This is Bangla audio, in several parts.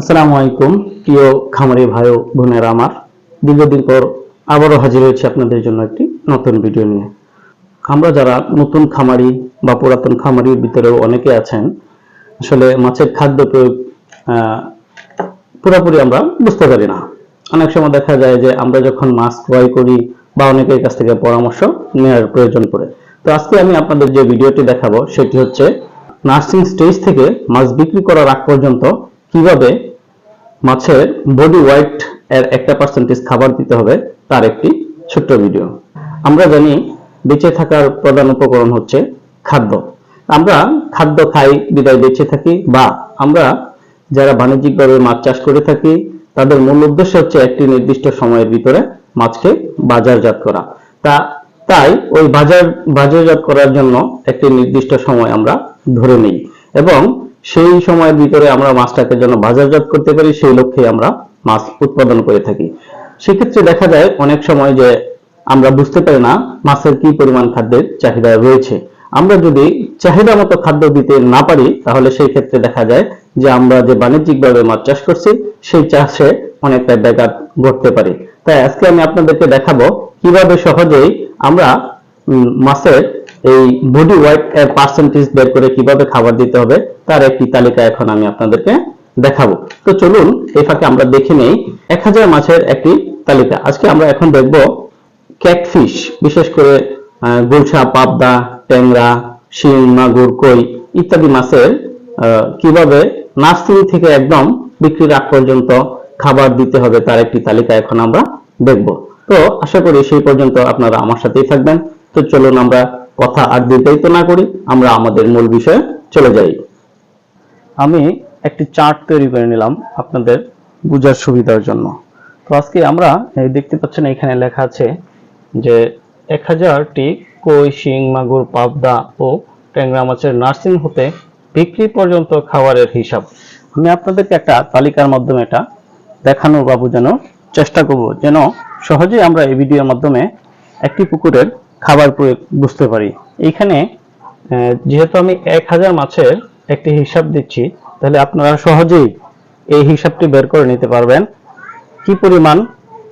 আসসালামু আলাইকুম, প্রিয় খামারি ভাই ও বোনেরা আমার। দীর্ঘদিন পর আবারও হাজির হয়েছে আপনাদের জন্য একটি নতুন ভিডিও নিয়ে। আমরা যারা নতুন খামারি বা পুরাতন খামারির ভিতরেও অনেকে আছেন, আসলে মাছের খাদ্য প্রয়োগ পুরোপুরি আমরা বুঝতে পারি না। অনেক সময় দেখা যায় যে আমরা যখন মাছ ক্রয় করি বা অনেকের কাছ থেকে পরামর্শ নেওয়ার প্রয়োজন পড়ে। তো আজকে আমি আপনাদের যে ভিডিওটি দেখাবো, সেটি হচ্ছে নার্সিং স্টেজ থেকে মাছ বিক্রি করার আগ পর্যন্ত কীভাবে মাছের বডি ওয়েট এর একটা পার্সেন্টেজ খাবার দিতে হবে তার একটি ছোট্ট ভিডিও আমরা জানি বেঁচে থাকার প্রধান উপকরণ হচ্ছে খাদ্য। আমরা খাদ্য খাই, বিদায় বেঁচে থাকি বা আমরা যারা বাণিজ্যিকভাবে মাছ চাষ করে থাকি, তাদের মূল উদ্দেশ্য হচ্ছে একটি নির্দিষ্ট সময়ের ভিতরে মাছকে বাজারজাত করা। তা, তাই ওই বাজার, বাজারজাত করার জন্য একটি নির্দিষ্ট সময় আমরা ধরে নিই। এবং সেই সময়ের ভিতরে আমরা মাছটাকে যেন বাজারজাত করতে পারি, সেই লক্ষ্যে আমরা মাছ উৎপাদন করে থাকি। সেক্ষেত্রে দেখা যায় অনেক সময় যে আমরা বুঝতে পারি না মাছের কি পরিমাণ খাদ্যের চাহিদা রয়েছে। আমরা যদি চাহিদা মতো খাদ্য দিতে না পারি, তাহলে সেই ক্ষেত্রে দেখা যায় যে আমরা যে বাণিজ্যিকভাবে মাছ চাষ করছি, সেই চাষে অনেকটা ব্যাঘাত ঘটতে পারে। তাই আজকে আমি আপনাদেরকে দেখাবো কীভাবে সহজেই আমরা মাছের এই বডি ওয়েট পার্সেন্টেজ বের করে কীভাবে খাবার দিতে হবে, তার একটি তালিকা এখন আমি আপনাদেরকে দেখাবো। তো চলুন, এই ফাঁকে আমরা দেখে নেই, এক হাজার মাছের একটি তালিকা। আজকে আমরা এখন দেখব ক্যাটফিশ বিশেষ করে গুলশা, পাবদা, ট্যাংরা, শিং, মাগুর, কই ইত্যাদি মাছের কীভাবে নার্সারি থেকে একদম বিক্রির আগ পর্যন্ত খাবার দিতে হবে, তার একটি তালিকা এখন আমরা দেখব। তো আশা করি সেই পর্যন্ত আপনারা আমার সাথেই থাকবেন। তো চলুন আমরা কথা আর দীর্ঘায়িত না করি, আমরা আমাদের মূল বিষয়ে চলে যাই। আমি একটি চার্ট তৈরি করে নিলাম আপনাদের বোঝার সুবিধার জন্য। তো আজকে আমরা দেখতে পাচ্ছেন এখানে লেখা আছে যে এক হাজারটি কই, শিং, মাগুর, পাবদা ও ট্যাংরা মাছের নার্সিং হতে বিক্রি পর্যন্ত খাবারের হিসাব। আমি আপনাদেরকে একটা তালিকার মাধ্যমে এটা দেখানোর বা বোঝানোর চেষ্টা করব, যেন সহজেই আমরা এই ভিডিওর মাধ্যমে একটি পুকুরের খাবার বুঝতে পারি। এখানে যেহেতু আমি এক হাজার মাছের একটি হিসাব দিচ্ছি, তাহলে আপনারা সহজেই এই হিসাবটি বের করে নিতে পারবেন। কি পরিমাণ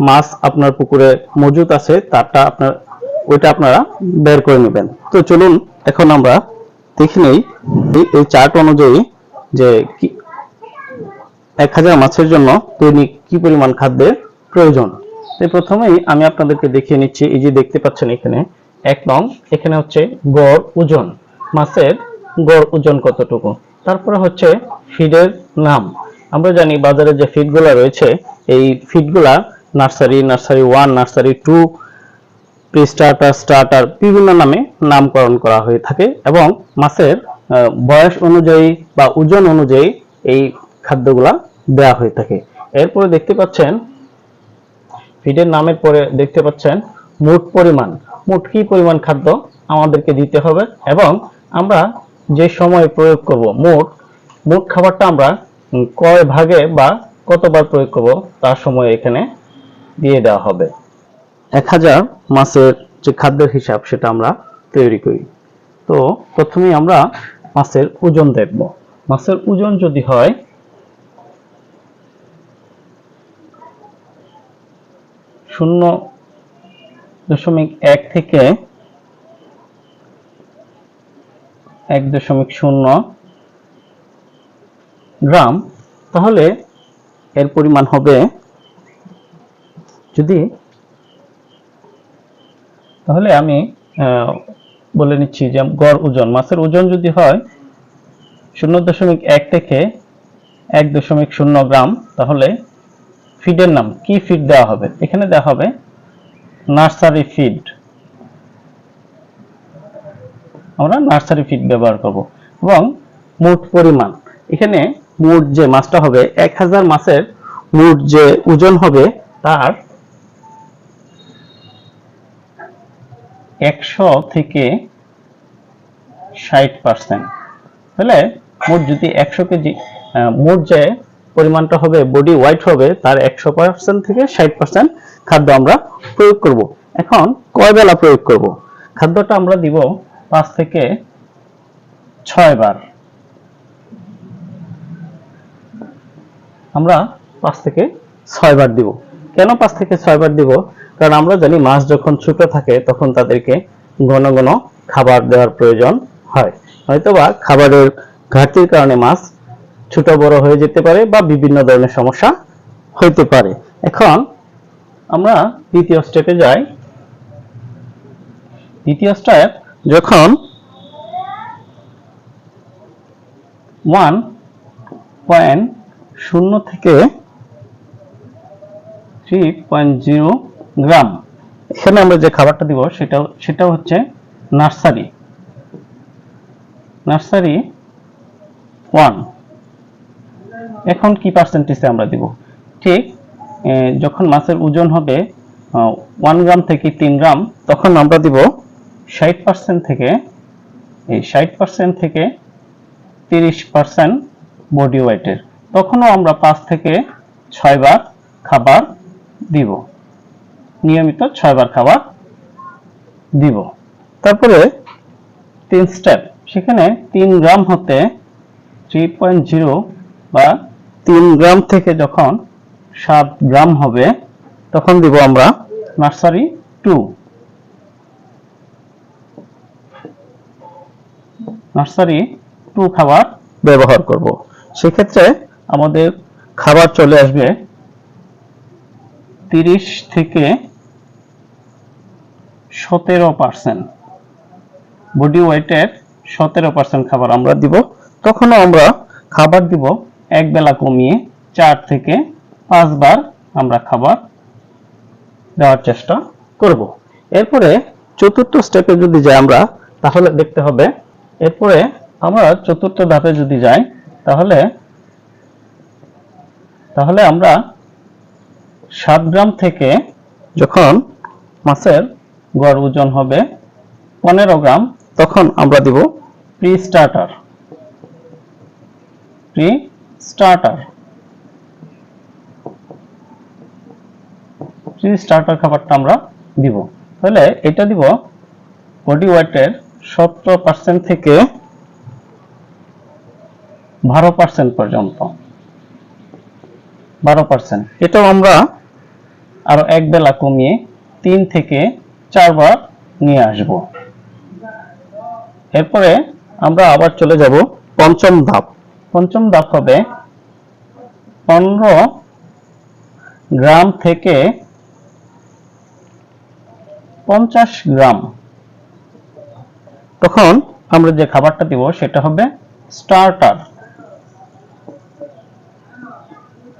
মাছ আপনার পুকুরে মজুদ আছে, তারটা আপনার, ওইটা আপনারা বের করে নেবেন। তো চলুন, এখন আমরা দেখে নেই এই- এই চার্ট অনুযায়ী যে কি, এক হাজার মাছের জন্য দৈনিক কি পরিমাণ খাদ্যের প্রয়োজন। তো প্রথমেই আমি আপনাদেরকে দেখিয়ে নিচ্ছি, এই যে দেখতে পাচ্ছেন এখানে, এক নং, এখানে হচ্ছে গড় ওজন মাছের গড় ওজন কতটুকু? তারপরে হচ্ছে ফিডের নাম। আমরা জানি বাজারে যে ফিডগুলা রয়েছে, এই ফিডগুলা nursery nursery one nursery two starter starter বিভিন্ন নামে নামকরণ করা হয়ে থাকে এবং মাছের বয়স অনুযায়ী বা ওজন অনুযায়ী এই খাদ্যগুলা দেওয়া হয়ে থাকে। এরপরে দেখতে পাচ্ছেন ফিডের নামের পরে দেখতে পাচ্ছেন মোট পরিমাণ, মোট কি পরিমাণ খাদ্য আমাদেরকে দিতে হবে এবং আমরা যে সময় প্রয়োগ করব, মোট মোট খাবারটা আমরা কয় ভাগে বা কতবার প্রয়োগ করব তার সময় এখানে দিয়ে দেওয়া হবে। এক হাজার মাছের যে খাদ্যের হিসাব সেটা আমরা তৈরি করি। তো প্রথমে আমরা মাছের ওজন দেখব। মাছের ওজন যদি হয় শূন্য দশমিক এক থেকে এক দশমিক শূন্য গ্রাম, তাহলে এর পরিমাণ হবে যদি, তাহলে আমি বলে নিচ্ছি যে গড় ওজন, মাছের ওজন যদি হয় শূন্য দশমিক এক থেকে এক দশমিক শূন্য গ্রাম, তাহলে ফিডের নাম, কি ফিড দেওয়া হবে? এখানে দেওয়া হবে নার্সারি ফিড আমরা নার্সারি ফিড ব্যবহার করব এবং মোট পরিমাণ। এখানে মোট যে মাছটা হবে, এক হাজার মাছের মোট যে ওজন হবে, তার একশো থেকে ষাট পার্সেন্ট তাহলে মোট যদি একশো কেজি মোট যে পরিমাণটা হবে বডি ওয়াইট হবে, তার একশো পার্সেন্ট থেকে ষাট পার্সেন্ট খাদ্য আমরা প্রয়োগ করব। এখন কয় বেলা প্রয়োগ করব? খাদ্যটা আমরা দিব পাঁচ থেকে ছয় বার। আমরা পাঁচ থেকে ছয় বার দিব। কেন পাঁচ থেকে ছয় বার দিব? কারণ আমরা জানি মাছ যখন ছোট থাকে, তখন তাদেরকে ঘন ঘন খাবার দেওয়ার প্রয়োজন হয়। হয়তোবা খাবারের ঘাটতির কারণে মাছ ছোট বড় হয়ে যেতে পারে বা বিভিন্ন ধরনের সমস্যা হইতে পারে। এখন আমরা দ্বিতীয় স্টেপে যাই। দ্বিতীয় স্টেপ যখন ওয়ান পয়েন্ট শূন্য থেকে থ্রি পয়েন্ট জিরো গ্রাম এখানে আমরা যে খাবারটা দিব, সেটা সেটা হচ্ছে নার্সারি। নার্সারি ওয়ান এখন কি পার্সেন্টেজে আমরা দিব? ঠিক যখন মাছের ওজন হবে ওয়ান গ্রাম থেকে তিন গ্রাম তখন আমরা দিব ষাট পার্সেন্ট থেকে, এই ষাট পার্সেন্ট থেকে তিরিশ পার্সেন্ট বডি ওয়েটের তখনও আমরা পাঁচ থেকে ছয় বার খাবার দিব। নিয়মিত ছয় বার খাবার দিব। তারপরে তিন স্টেপ সেখানে তিন গ্রাম হতে থ্রি পয়েন্ট জিরো বা তিন গ্রাম থেকে যখন সাত গ্রাম হবে, তখন দিব আমরা নার্সারি টু। নার্সারি টু খাবার ব্যবহার করব। সেক্ষেত্রে আমাদের খাবার চলে আসবে তিরিশ থেকে সতেরো পার্সেন্ট। বডি ওয়েটের সতেরো পার্সেন্ট খাবার আমরা দিব। তখনও আমরা খাবার দিব এক বেলা কমিয়ে চার থেকে পাঁচবার আমরা খাবার দেওয়ার চেষ্টা করব। এরপরে চতুর্থ স্টেপে যদি যাই আমরা, তাহলে দেখতে হবে, এরপরে আমরা চতুর্থ ধাপে যদি যাই, তাহলে তাহলে আমরা সাত গ্রাম থেকে যখন মাছের গড় ওজন হবে পনেরো গ্রাম, তখন আমরা দিব pre starter pre starter starter খাবারটা আমরা দিব। তাহলে এটা দিব বডি ওয়েটের সতেরো পার্সেন্ট থেকে বারো পার্সেন্ট পর্যন্ত। বারো পার্সেন্ট এটাও আমরা আরও এক বেলা কমিয়ে তিন থেকে চারবার নিয়ে আসব। এরপরে আমরা আবার চলে যাব পঞ্চম ধাপ। পঞ্চম ধাপ হবে পনেরো গ্রাম থেকে পঞ্চাশ গ্রাম। তখন আমরা যে খাবারটা দিব সেটা হবে starter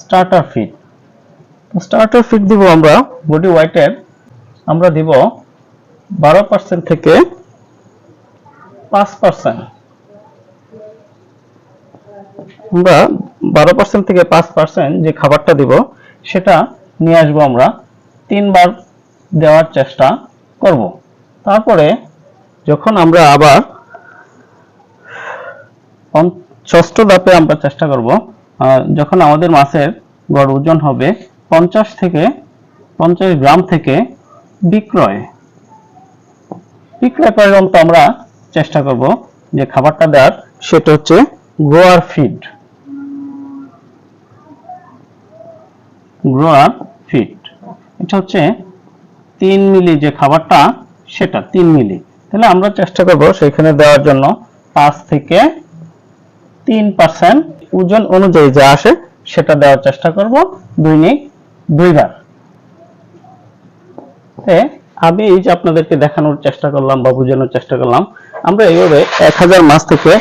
starter feed starter feed দিব আমরা বডি ওয়েটের আমরা দিব বারো পার্সেন্ট থেকে পাঁচ পার্সেন্ট আমরা বারো পার্সেন্ট থেকে পাঁচ পার্সেন্ট যে খাবারটা দিব, সেটা নিয়ে আসব আমরা তিনবার দেওয়ার চেষ্টা করব। তারপরে যখন আমরা আবার ষষ্ঠ ধাপে আমরা চেষ্টা করব যখন আমাদের মাছের গড় ওজন হবে পঞ্চাশ থেকে পঞ্চাশ গ্রাম থেকে বিক্রয়। বিক্রয় পর্যন্ত আমরা চেষ্টা করব যে খাবারটা দেওয়ার, সেটা হচ্ছে গ্রোয়ার ফিড। গ্রোয়ার ফিড এটা হচ্ছে তিন মিলি যে খাবারটা, সেটা তিন মিলি। তাহলে আমরা চেষ্টা করব সেখানে দেওয়ার জন্য পাঁচ থেকে তিন পার্সেন্ট ওজন অনুযায়ী যা আসে সেটা দেওয়ার চেষ্টা করব দৈনিক দুইবার। আমি এই যে আপনাদেরকে দেখানোর চেষ্টা করলাম বা বোঝানোর চেষ্টা করলাম, আমরা এইভাবে এক হাজার মাছ থেকে,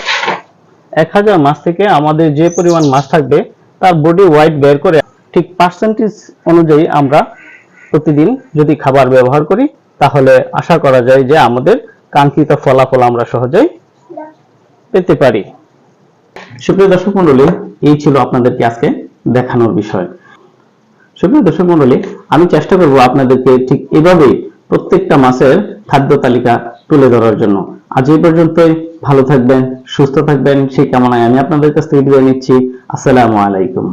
এক হাজার মাছ থেকে আমাদের যে পরিমাণ মাছ থাকবে, তার বডি ওয়াইট বের করে ঠিক পার্সেন্টেজ অনুযায়ী আমরা প্রতিদিন যদি খাবার ব্যবহার করি, তাহলে আশা করা যায় যে আমাদের কাঙ্ক্ষিত ফলাফল আমরা সহজেই পেতে পারি। সুপ্রিয় দর্শক মন্ডলী এই ছিল আপনাদেরকে আজকে দেখানোর বিষয়। সুপ্রিয় দর্শক মন্ডলী আমি চেষ্টা করব আপনাদেরকে ঠিক এভাবেই প্রত্যেকটা মাসের খাদ্য তালিকা তুলে ধরার জন্য। আজ এই পর্যন্তই। ভালো থাকবেন, সুস্থ থাকবেন। সেই কামনায় আমি আপনাদের কাছ থেকে বিদায় নিচ্ছি। আসসালামু আলাইকুম।